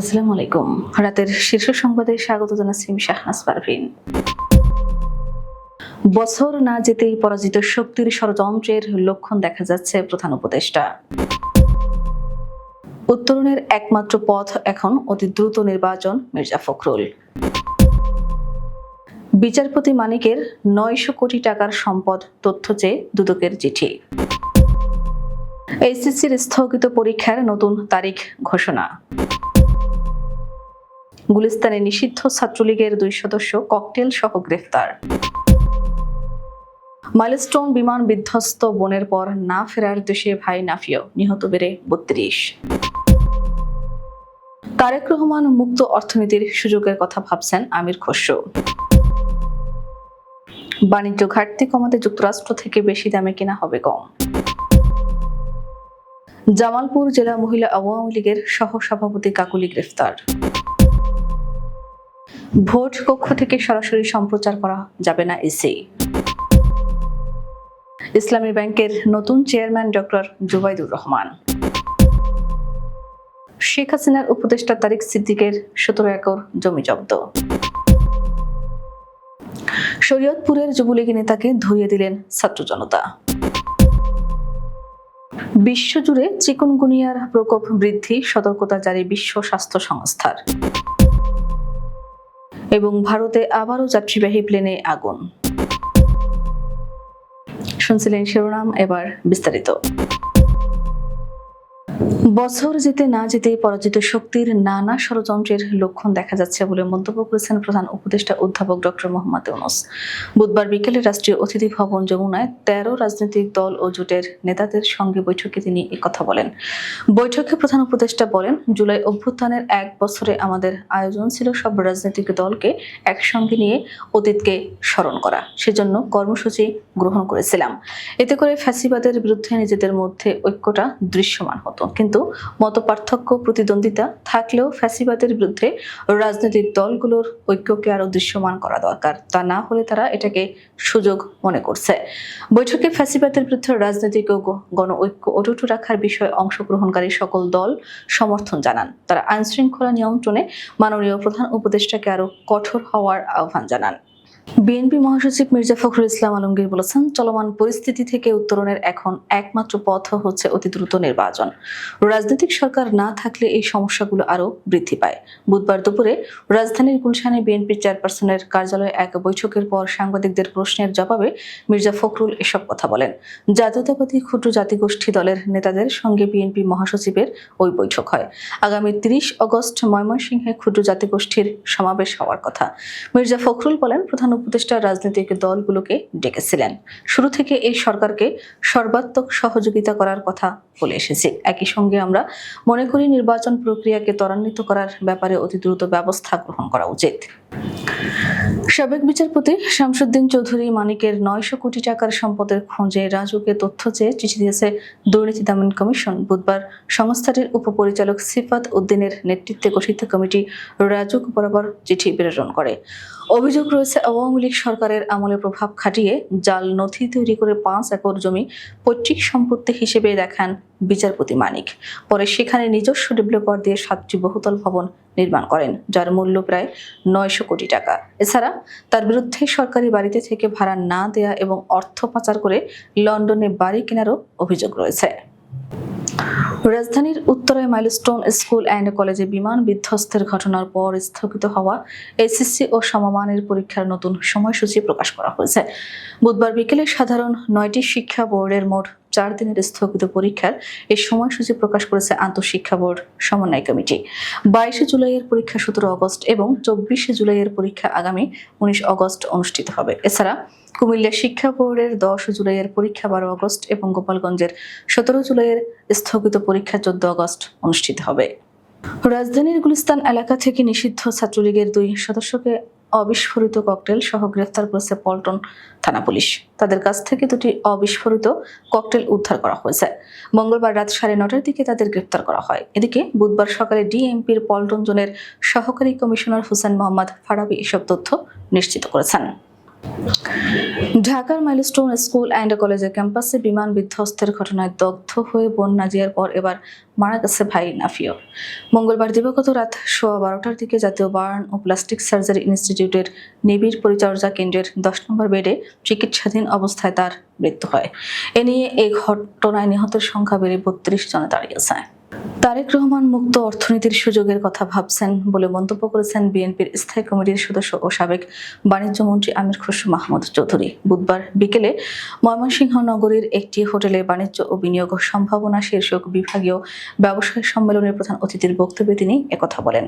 আসসালামু আলাইকুম। রাতের শীর্ষ সংবাদে স্বাগত জানাচ্ছি শাহনাজ পারভিন বছর না যেতেই পরাজিত শক্তির ষড়যন্ত্রের লক্ষণ দেখা যাচ্ছে প্রধান উপদেষ্টা। উত্তরণের একমাত্র পথ এখন অতি দ্রুত নির্বাচন, মির্জা ফখরুল। বিচারপতি মানিকের নয়শো কোটি টাকার সম্পদ তথ্য চেয়ে দুদকের চিঠি। এইচএসসির স্থগিত পরীক্ষার নতুন তারিখ ঘোষণা। গুলিস্তানে নিষিদ্ধ ছাত্রলীগের দুই সদস্য ককটেল সহ গ্রেফতার। মাইলস্টোন বিমান বিধ্বস্ত বনের পর না ফেরার দেশে ভাই নাফিও নিহত বেড়ে বত্রিশ। তারেক রহমান মুক্ত অর্থনীতির সুযোগের কথা ভাবছেন আমির খসরু। বাণিজ্য ঘাটতি কমাতে যুক্তরাষ্ট্র থেকে বেশি দামে কেনা হবে কম জামালপুর জেলা মহিলা আওয়ামী লীগের সহ সভাপতি কাকুলি গ্রেফতার। ভোট কক্ষ থেকে সরাসরি সম্প্রচার করা যাবে না এসি। ইসলামী ব্যাংকের নতুন চেয়ারম্যান ডক্টর জুবাইদুর রহমান। শেখ হাসিনার উপদেষ্টা তারিক সিদ্দিকের সতেরো একর জমি জব্দ। শরীয়তপুরের যুবলীগ নেতাকে ধরিয়ে দিলেন ছাত্র জনতা। বিশ্বজুড়ে চিকুনগুনিয়ার প্রকোপ বৃদ্ধি, সতর্কতা জারি বিশ্ব স্বাস্থ্য সংস্থার। এবং ভারতে আবারও যাত্রীবাহী প্লেনে আগুন। শুনছিলেন শিরোনাম এবার বিস্তারিত। বছর যেতে না যেতে পরাজিত শক্তির নানা ষড়যন্ত্রের লক্ষণ দেখা যাচ্ছে বলে মন্তব্য করেছেন প্রধান উপদেষ্টা অধ্যাপক ডক্টর মোহাম্মদ ইউনুস। বুধবার বিকেলে রাষ্ট্রীয় অতিথি ভবন যমুনায় তেরো রাজনৈতিক দল ও জোটের নেতাদের সঙ্গে বৈঠকে তিনি কথা বলেন। বৈঠকে প্রধান উপদেষ্টা বলেন, জুলাই অভ্যুত্থানের এক বছরে আমাদের আয়োজন ছিল সব রাজনৈতিক দলকে একসঙ্গে নিয়ে অতীতকে স্মরণ করা। সেজন্য কর্মসূচি গ্রহণ করেছিলাম। এতে করে ফ্যাসিবাদের বিরুদ্ধে নিজেদের মধ্যে ঐক্যটা দৃশ্যমান হতো। কিন্তু মত পার্থক্য প্রতিদ্বন্দ্বিতা থাকলেও ফ্যাসিবাদের বিরুদ্ধে রাজনৈতিক দলগুলোর ঐক্যকে আরও দৃশ্যমান করা দরকার। তা না হলে তারা এটাকে সুযোগ মনে করছে। বৈঠকে ফ্যাসিবাদের বিরুদ্ধে রাজনৈতিক ও গণ ঐক্য অটুট রাখার বিষয়ে অংশগ্রহণকারী সকল দল সমর্থন জানান। তারা আইন শৃঙ্খলা নিয়ন্ত্রণে মাননীয় প্রধান উপদেষ্টাকে আরও কঠোর হওয়ার আহ্বান জানান। বিএনপি মহাসচিব মির্জা ফখরুল ইসলাম আলমগীর বলেছেন, চলমান পরিস্থিতি থেকে উত্তরণের এখন একমাত্র পথ হচ্ছে অতি দ্রুত নির্বাচন। রাজনৈতিক সরকার না থাকলে এই সমস্যাগুলো আরও বৃদ্ধি পায়। বুধবার দুপুরে রাজধানীর গুলশানে বিএনপি চেয়ারপারসনের কার্যালয়ে এক বৈঠকের পর সাংবাদিকদের প্রশ্নের জবাবে মির্জা ফখরুল এসব কথা বলেন। জাতীয়তাবাদী ক্ষুদ্র জাতিগোষ্ঠী দলের নেতাদের সঙ্গে বিএনপি মহাসচিবের ওই বৈঠক হয়। আগামী তিরিশ অগস্ট ময়মনসিংহে ক্ষুদ্র জাতিগোষ্ঠীর সমাবেশ হওয়ার কথা। মির্জা ফখরুল বলেন, প্রধান উপদেষ্টা রাজনৈতিক দলগুলোকে ডেকেছিলেন। শুরু থেকে এই সরকারকে সর্বাত্মক সহযোগিতা করার কথা বলে এসেছি। একই সঙ্গে আমরা মনে করি নির্বাচন প্রক্রিয়াকে ত্বরান্বিত করার ব্যাপারে অতি দ্রুত ব্যবস্থা গ্রহণ করা উচিত। সাবেক বিচারপতি শামসুদ্দিন চৌধুরী মানিকের নয়শো কোটি টাকার সম্পদের খোঁজে রাজুকে তথ্য চেয়ে চিঠি দিয়েছে দুর্নীতি দমন কমিশন। বুধবার সংস্থাটির উপপরিচালক সিফাত উদ্দিনের নেতৃত্বে গঠিত কমিটি রাজুক বরাবর চিঠি প্রেরণ করে। অভিযোগ রয়েছে, আওয়ামী লীগ সরকারের আমলে প্রভাব খাটিয়ে জাল নথি তৈরি করে পাঁচ একর জমি পৈতৃক সম্পত্তি হিসেবে দেখান বিচারপতি মানিক। পরে সেখানে নিজস্ব ডেভেলপার দিয়ে সাতটি বহুতল ভবন নির্মাণ করেন, যার মূল্য প্রায় নয়শো কোটি টাকা। এছাড়া তার বিরুদ্ধে সরকারি বাড়িতে থেকে ভাড়া না দেয়া এবং অর্থ পাচার করে লন্ডনে বাড়ি কেনারও অভিযোগ রয়েছে। রাজধানীর উত্তরে মাইলস্টোন স্কুল অ্যান্ড কলেজে বিমান বিধ্বস্তের ঘটনার পর স্থগিত হওয়া এসএসসি ও সমমানের পরীক্ষার নতুন সময়সূচি প্রকাশ করা হয়েছে। বুধবার বিকেলে সাধারণ নয়টি শিক্ষা বোর্ডের মোট চার দিনের স্থগিত পরীক্ষার এই সময়সূচি প্রকাশ করেছে আন্তঃশিক্ষা বোর্ড সমন্বয় কমিটি। বাইশে জুলাইয়ের পরীক্ষা সতেরো অগস্ট এবং চব্বিশে জুলাইয়ের পরীক্ষা আগামী উনিশ অগস্ট অনুষ্ঠিত হবে। এছাড়া কুমিল্লা শিক্ষা বোর্ডের দশ জুলাইয়ের পরীক্ষা বারো আগস্ট এবং গোপালগঞ্জের সতেরো জুলাইয়ের স্থগিত পরীক্ষা চোদ্দ আগস্ট অনুষ্ঠিত হবে। রাজধানীর গুলিস্তান এলাকা থেকে নিষিদ্ধ ছাত্রলীগের দুই সদস্যকে অবিস্ফোরিত ককটেল সহ গ্রেফতার করেছে পল্টন থানা পুলিশ। তাদের কাছ থেকে দুটি অবিস্ফোরিত ককটেল উদ্ধার করা হয়েছে। মঙ্গলবার রাত সাড়ে নটার দিকে তাদের গ্রেফতার করা হয়। এদিকে বুধবার সকালে ডিএমপির পল্টন জোনের সহকারী কমিশনার হুসেন মোহাম্মদ ফারাবি এসব তথ্য নিশ্চিত করেছেন। ঢাকার মাইলস্টোন স্কুল অ্যান্ড কলেজের ক্যাম্পাসে বিমান বিধ্বস্তের ঘটনায় দগ্ধ হয়ে বোন নাজিয়ার পর এবার মারা গেছে ভাই নাফিও মঙ্গলবার দিবাগত রাত সোয়া বারোটার দিকে জাতীয় বার্ন ও প্লাস্টিক সার্জারি ইনস্টিটিউটের নিবিড় পরিচর্যা কেন্দ্রের দশ নম্বর বেডে চিকিৎসাধীন অবস্থায় তার মৃত্যু হয়। এ নিয়ে এই ঘটনায় নিহতের সংখ্যা বেড়ে বত্রিশ জনে দাঁড়িয়েছে। তারেক রহমান মুক্ত অর্থনীতির সুযোগের কথা ভাবছেন বলে মন্তব্য করেছেন বিএনপির স্থায়ী কমিটির সদস্য ও সাবেক বাণিজ্য মন্ত্রী আমির খসরু মাহমুদ চৌধুরী। বুধবার বিকেলে ময়মনসিংহ নগরীর একটি হোটেলে বাণিজ্য ও বিনিয়োগ সম্ভাবনা শীর্ষক বিভাগীয় ব্যবসায়ী সম্মেলনের প্রধান অতিথির বক্তব্যে তিনি একথা বলেন।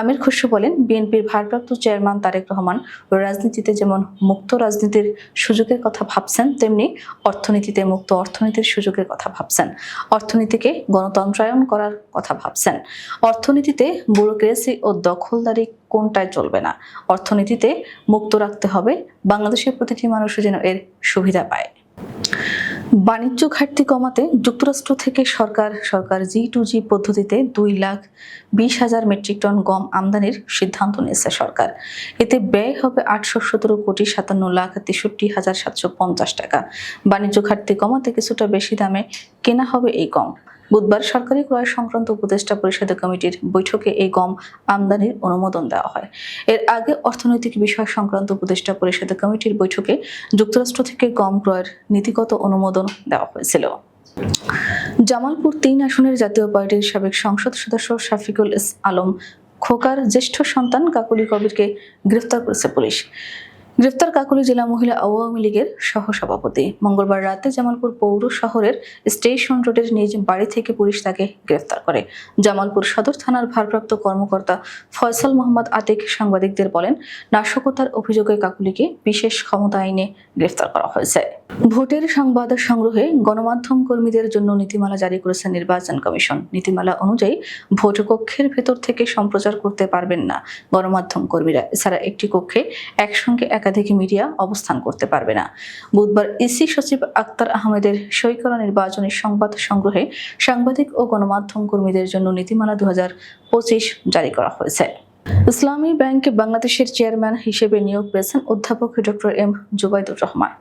আমির খসরু বলেন, বিএনপির ভারপ্রাপ্ত চেয়ারম্যান তারেক রহমান রাজনীতিতে যেমন মুক্ত রাজনীতির সুযোগের কথা ভাবছেন, তেমনি অর্থনীতিতে মুক্ত অর্থনীতির সুযোগের কথা ভাবছেন। অর্থনীতিকে গণতন্ত্রায়ন করার কথা ভাবছেন। অর্থনীতিতে ব্যুরোক্রেসি ও দখলদারি কোনটাই চলবে না? অর্থনীতিতে মুক্ত রাখতে হবে, বাংলাদেশের প্রতিটি মানুষ যেন এর সুবিধা পায়। বাণিজ্য ঘাটতি কমাতে যুক্তরাষ্ট্র থেকে সরকার সরকার জি টু জি পদ্ধতিতে দুই লাখ বিশ হাজার মেট্রিক টন গম আমদানির সিদ্ধান্ত নিয়েছে সরকার। এতে ব্যয় হবে আটশো সতেরো কোটি সাতান্ন লাখ তেষট্টি হাজার সাতশো পঞ্চাশ টাকা। বাণিজ্য ঘাটতি কমাতে কিছুটা বেশি দামে কেনা হবে এই গম। বুধবার সরকারি ক্রয় সংক্রান্ত উপদেষ্টা পরিষদ কমিটির বৈঠকে এই গম আমদানির অনুমোদন দেওয়া হয়। এর আগে অর্থনৈতিক বিষয় সংক্রান্ত উপদেষ্টা পরিষদ কমিটির বৈঠকে যুক্তরাষ্ট্র থেকে গম ক্রয়ের নীতিগত অনুমোদন দেওয়া হয়েছিল। জামালপুর তিন আসনের জাতীয় পার্টির সাবেক সংসদ সদস্য শাফিকুল ইস আলম খোকার জ্যেষ্ঠ সন্তান কাকুলি কবিরকে গ্রেফতার করেছে পুলিশ। গ্রেফতার কাকুলি জেলা মহিলা আওয়ামী লীগের সহসভাপতি। মঙ্গলবার রাতে জামালপুর পৌর শহরের স্টেশন রোডের নিজ বাড়ি থেকে পুলিশ তাকে গ্রেফতার করে। জামালপুর সদর থানার ভারপ্রাপ্ত কর্মকর্তা ফয়সাল মোহাম্মদ আতিক সাংবাদিকদের বলেন, নাশকতার অভিযোগে কাকুলিকে বিশেষ ক্ষমতা আইনে গ্রেফতার করা হয়েছে। ভোটের সংবাদ সংগ্রহে গণমাধ্যম কর্মীদের জন্য নীতিমালা জারি করেছে নির্বাচন কমিশন। নীতিমালা অনুযায়ী ভোট কক্ষের ভেতর থেকে সম্প্রচার করতে পারবেন না গণমাধ্যম কর্মীরা। এছাড়া একটি কক্ষে একসঙ্গে একাধিক মিডিয়া অবস্থান করতে পারবে না। বুধবার ইসি সচিব আক্তার আহমেদের সই নির্বাচনী সংবাদ সংগ্রহে সাংবাদিক ও গণমাধ্যম কর্মীদের জন্য নীতিমালা দু হাজার পঁচিশ জারি করা হয়েছে। ইসলামী ব্যাংক বাংলাদেশের চেয়ারম্যান হিসেবে নিয়োগ পেয়েছেন অধ্যাপক ডক্টর এম জুবাইদুর রহমান।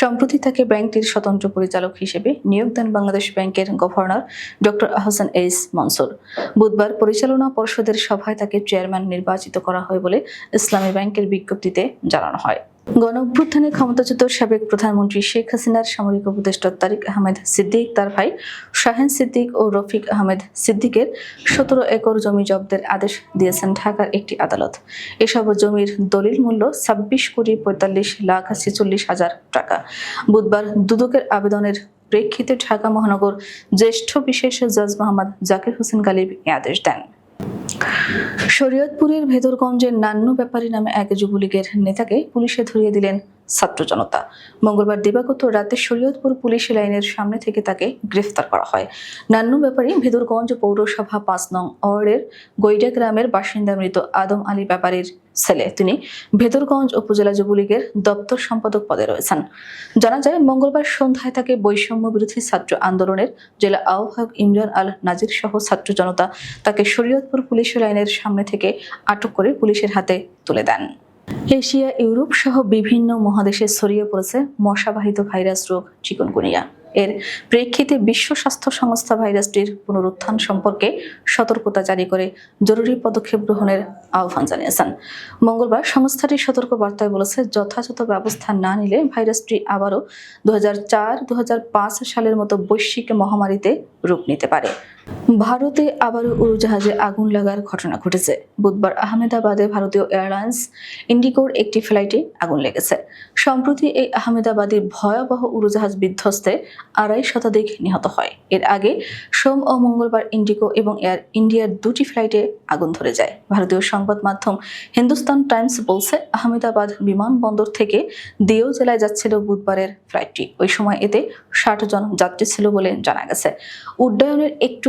সম্প্রতি তাকে ব্যাংকটির স্বতন্ত্র পরিচালক হিসেবে নিয়োগ দেন বাংলাদেশ ব্যাংকের governor doctor Ahsan H Mansur. বুধবার পরিচালনা পর্ষদের সভায় তাকে চেয়ারম্যান নির্বাচিত করা হয় বলে ইসলামী ব্যাংকের বিজ্ঞপ্তিতে জানানো হয়। গণ অভ্যুত্থানে ক্ষমতাচ্যুত সাবেক প্রধানমন্ত্রী শেখ হাসিনার সামরিক উপদেষ্টা তারিক আহমেদ সিদ্দিক, তার ভাই শাহেন সিদ্দিক ও রফিক আহমেদ সিদ্দিকের সতেরো একর জমি জব্দের আদেশ দিয়েছেন ঢাকার একটি আদালত। এসব জমির দলিল মূল্য ছাব্বিশ কোটি পঁয়তাল্লিশ লাখ ছেচল্লিশ হাজার টাকা। বুধবার দুদকের আবেদনের প্রেক্ষিতে ঢাকা মহানগর জ্যেষ্ঠ বিশেষ জজ মোহাম্মদ জাকির হোসেন গালিব এ আদেশ দেন। শরীয়তপুরের ভেদরগঞ্জের নান্নু ব্যাপারী নামে এক যুবলীগের নেতাকে পুলিশে ধরিয়ে দিলেন ছাত্র জনতা। মঙ্গলবার দিবাগত রাতে শরীয়তপুর পুলিশ লাইনের সামনে থেকে তাকে গ্রেফতার করা হয়। নান্নু ব্যাপারী ভেদরগঞ্জ পৌরসভা পাঁচ নং ওয়ার্ডের গৈডা গ্রামের বাসিন্দা মৃত আদম আলী ব্যাপারীর ছেলে। তিনি ভেদরগঞ্জ উপজেলা যুবলীগের দপ্তর সম্পাদক পদে রয়েছেন। জানা যায়, মঙ্গলবার সন্ধ্যায় তাকে বৈষম্য বিরোধী ছাত্র আন্দোলনের জেলা আহ্বায়ক ইমরান আল নাজির সহ ছাত্র জনতা তাকে শরীয়তপুর পুলিশ লাইনের সামনে থেকে আটক করে পুলিশের হাতে তুলে দেন। এশিয়া, ইউরোপ সহ বিভিন্ন মহাদেশে ছড়িয়ে পড়েছে মশাবাহিত ভাইরাস রোগ চিকনগুনিয়া। এর প্রেক্ষিতে বিশ্ব স্বাস্থ্য সংস্থা ভাইরাসটির পুনরুত্থান সম্পর্কে সতর্কতা জারি করে জরুরি পদক্ষেপ গ্রহণের আহ্বান জানিয়েছেন। মঙ্গলবার সংস্থাটি সতর্ক বার্তায় বলেছে, যথাযথ ব্যবস্থা না নিলে ভাইরাসটি আবারও দু হাজার সালের মতো বৈশ্বিক মহামারীতে রূপ নিতে পারে। ভারতে আবারও উড়োজাহাজে আগুন লাগার ঘটনা ঘটেছে। বুধবার আহমেদাবাদে ভারতীয় এয়ারলাইন্স ইন্ডিগোর একটি ফ্লাইটে আগুন লেগেছে। সম্প্রতি এই আহমেদাবাদে ভয়াবহ উড়োজাহাজ বিধ্বস্তে আড়াই শতাধিক নিহত হয়। এর আগে সোম ও মঙ্গলবার ইন্ডিগো এবং এয়ার ইন্ডিয়ার দুটি ফ্লাইটে আগুন ধরে যায়। ভারতীয় সংবাদ মাধ্যম হিন্দুস্তান টাইমস বলছে, আহমেদাবাদ বিমানবন্দর থেকে দিও জেলায় যাচ্ছিল বুধবারের ফ্লাইটটি। ওই সময় এতে ষাট জন যাত্রী ছিল বলে জানা গেছে। উড্ডয়নের একটু